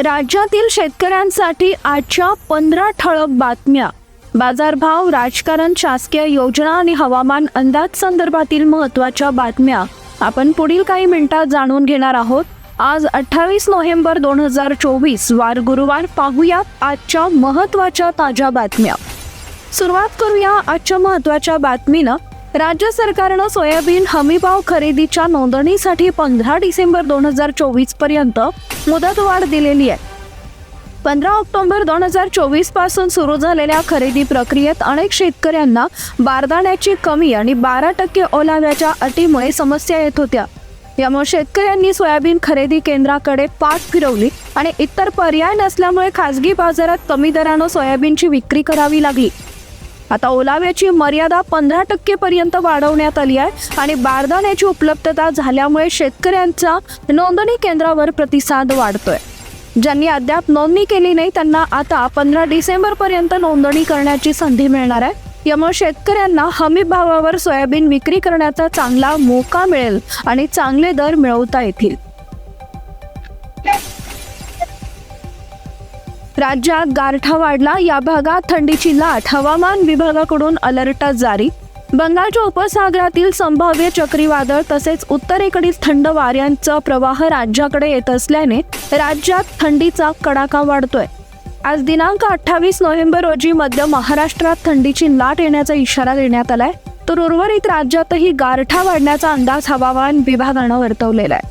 राज्यातील शेतकऱ्यांसाठी आजच्या पंधरा ठळक बातम्या. बाजारभाव राजकारण शासकीय योजना आणि हवामान अंदाज संदर्भातील महत्त्वाच्या बातम्या. आपण पुढील काही मिनिटात जाणून घेणार आहोत. आज अठ्ठावीस नोव्हेंबर दोन हजार चोवीस वार गुरुवार पाहूयात आजच्या महत्त्वाच्या ताज्या बातम्या. सुरुवात करूया आजच्या महत्त्वाच्या बातमीनं. राज्य सरकारनं सोयाबीन हमीभाव खरेदीच्या नोंदणीसाठी पंधरा डिसेंबर दोन हजार चोवीसपर्यंत मुदतवाढ दिलेली आहे. पंधरा ऑक्टोबर दोन हजार चोवीसपासून सुरू झालेल्या खरेदी प्रक्रियेत अनेक शेतकऱ्यांना बारदाण्याची कमी आणि बारा टक्के ओलाव्याच्या अटीमुळे समस्या येत होत्या. यामुळे शेतकऱ्यांनी सोयाबीन खरेदी केंद्राकडे पाठ फिरवली आणि इतर पर्याय नसल्यामुळे खासगी बाजारात कमी दरानं सोयाबीनची विक्री करावी लागली. आता ओलाव्याची मर्यादा पंधरा टक्के पर्यंत वाढवण्यात आली आहे आणि बारदाण्याची उपलब्धता झाल्यामुळे शेतकऱ्यांचा नोंदणी केंद्रावर प्रतिसाद वाढतोय. ज्यांनी अद्याप नोंदणी केली नाही त्यांना आता पंधरा डिसेंबर पर्यंत नोंदणी करण्याची संधी मिळणार आहे. यामुळे शेतकऱ्यांना हमी भावावर सोयाबीन विक्री करण्याचा चांगला मोका मिळेल आणि चांगले दर मिळवता येतील. राज्यात गारठा वाढला या भागात थंडीची लाट. हवामान विभागाकडून अलर्ट जारी. बंगालच्या उपसागरातील संभाव्य चक्रीवादळ तसेच उत्तरेकडील थंड वाऱ्यांचा प्रवाह राज्याकडे येत असल्याने राज्यात थंडीचा कडाका वाढतोय. आज दिनांक अठ्ठावीस नोव्हेंबर रोजी मध्य महाराष्ट्रात थंडीची लाट येण्याचा इशारा देण्यात आलाय. तर उर्वरित राज्यातही गारठा वाढण्याचा अंदाज हवामान विभागानं वर्तवलेला आहे.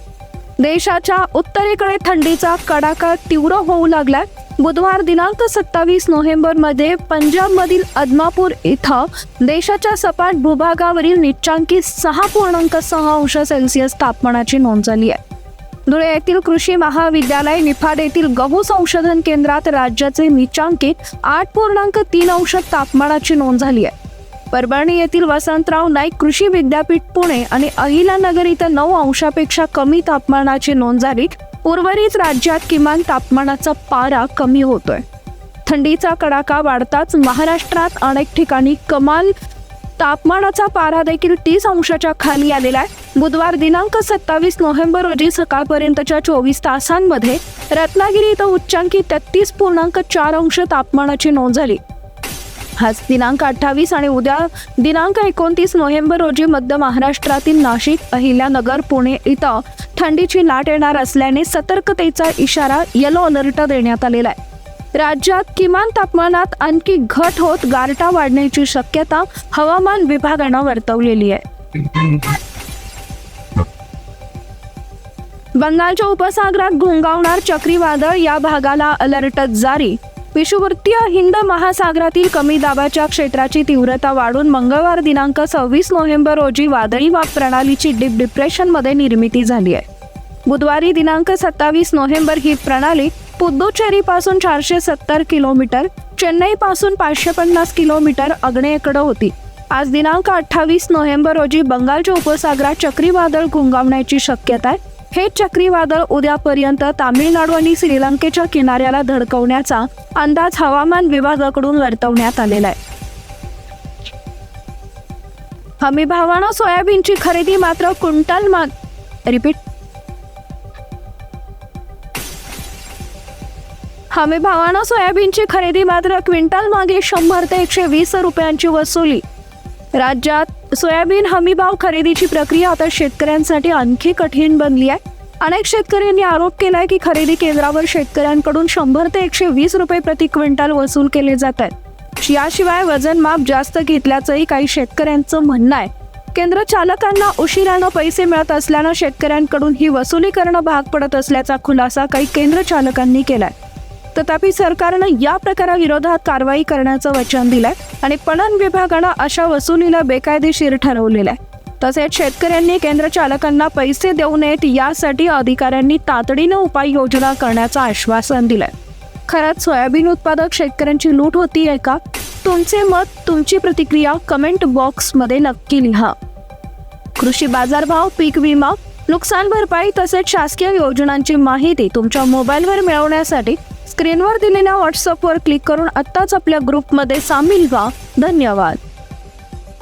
देशाच्या उत्तरेकडे थंडीचा कडाका तीव्र होऊ लागलाय. बुधवार दिनांक सत्तावीस नोव्हेंबरमध्ये पंजाबमधील अदमापूर इथं देशाच्या सपाट भूभागावरील निच्चांकी सहा पूर्णांक सहा अंश सेल्सिअस तापमानाची नोंद झाली आहे. धुळे येथील कृषी महाविद्यालय निफाड येथील गहू संशोधन केंद्रात राज्याचे निचांकित आठ पूर्णांक तीन अंश तापमानाची नोंद झाली आहे. परभणी येथील वसंतराव नाईक कृषी विद्यापीठ पुणे आणि अहिलानगर इथं नऊ अंशापेक्षा कमी तापमानाची नोंद झाली उर्वरित राज्यात किमान तापमानाचा पारा कमी होतोय. थंडीचा कडाका वाढताच महाराष्ट्रात अनेक ठिकाणी कमाल तापमानाचा पारा देखील तीस अंशाच्या खाली आलेला आहे. बुधवार दिनांक सत्तावीस नोव्हेंबर रोजी सकाळपर्यंतच्या चोवीस तासांमध्ये रत्नागिरी इथं उच्चांकी तेहतीस पूर्णांक चार अंश तापमानाची नोंद झाली. आज दिनांक अठ्ठावीस आणि उद्या दिनांक एकोणतीस नोव्हेंबर रोजी मध्य महाराष्ट्रातील नाशिक अहिल्यानगर पुणे इथं थंडीची लाट येणार असल्याने सतर्कतेचा इशारा येलो अलर्ट देण्यात आलेला आहे. राज्यात किमान तापमानात आणखी घट होत गारटा वाढण्याची शक्यता हवामान विभागानं वर्तवलेली आहे. बंगालच्या उपसागरात घोंगावणार चक्रीवादळ या भागाला अलर्ट जारी विषुवृत्तीय हिंद महासागरातील कमी दाबाच्या क्षेत्राची तीव्रता वाढून मंगळवार दिनांक सव्वीस नोव्हेंबर रोजी वादळी वाफ प्रणालीची डीप डिप्रेशनमध्ये निर्मिती झाली आहे. बुधवारी दिनांक सत्तावीस नोव्हेंबर ही प्रणाली पुद्दुचेरीपासून चारशे सत्तर किलोमीटर चेन्नईपासून पाचशे पन्नास किलोमीटर आग्नेयेकडे होती. आज दिनांक अठ्ठावीस नोव्हेंबर रोजी बंगालच्या उपसागरात चक्रीवादळ घुंगावण्याची शक्यता आहे. हे चक्रीवादळ उद्यापर्यंत तामिळनाडू आणि श्रीलंकेच्या किनाऱ्याला धडकवण्याचा अंदाज हवामान विभागाकडून वर्तवण्यात आलेला आहे. हमीभावानं सोयाबीनची खरेदी मात्र क्विंटल मा रिपीट हमीभावानं सोयाबीनची खरेदी मात्र क्विंटल मागे शंभर ते एकशे वीस रुपयांची वसुली. राज्यात सोयाबीन हमीभाव खरेदीची प्रक्रिया आता शेतकऱ्यांसाठी आणखी कठीण बनली आहे. अनेक शेतकऱ्यांनी आरोप केलाय की खरेदी केंद्रावर शेतकऱ्यांकडून शंभर ते एकशे वीस रुपये प्रति क्विंटल वसूल केले जात आहेत. याशिवाय वजन माप जास्त घेतल्याचंही काही शेतकऱ्यांचं म्हणणं आहे. केंद्र चालकांना उशिरानं पैसे मिळत असल्यानं शेतकऱ्यांकडून ही वसुली करणं भाग पडत असल्याचा खुलासा काही केंद्र चालकांनी केलाय. तथापि सरकारनं या प्रकाराविरोधात कारवाई करण्याचं वचन दिलंय आणि पणन विभागानं अशा वसुलीला बेकायदेशीर ठरवलेलं आहे. तसेच शेतकऱ्यांनी केंद्र चालकांना पैसे देऊ नयेत यासाठी अधिकाऱ्यांनी तातडीनं उपाययोजना करण्याचं आश्वासन दिलंय. खरंच सोयाबीन उत्पादक शेतकऱ्यांची लूट होती आहे का? तुमचे मत तुमची प्रतिक्रिया कमेंट बॉक्समध्ये नक्की लिहा. कृषी बाजारभाव पीक विमा नुकसान भरपाई तसेच शासकीय योजनांची माहिती तुमच्या मोबाईलवर मिळवण्यासाठी स्क्रीनवर दिलेल्या व्हॉट्सअपवर क्लिक करून आत्ताच आपल्या ग्रुपमध्ये सामील व्हा. धन्यवाद.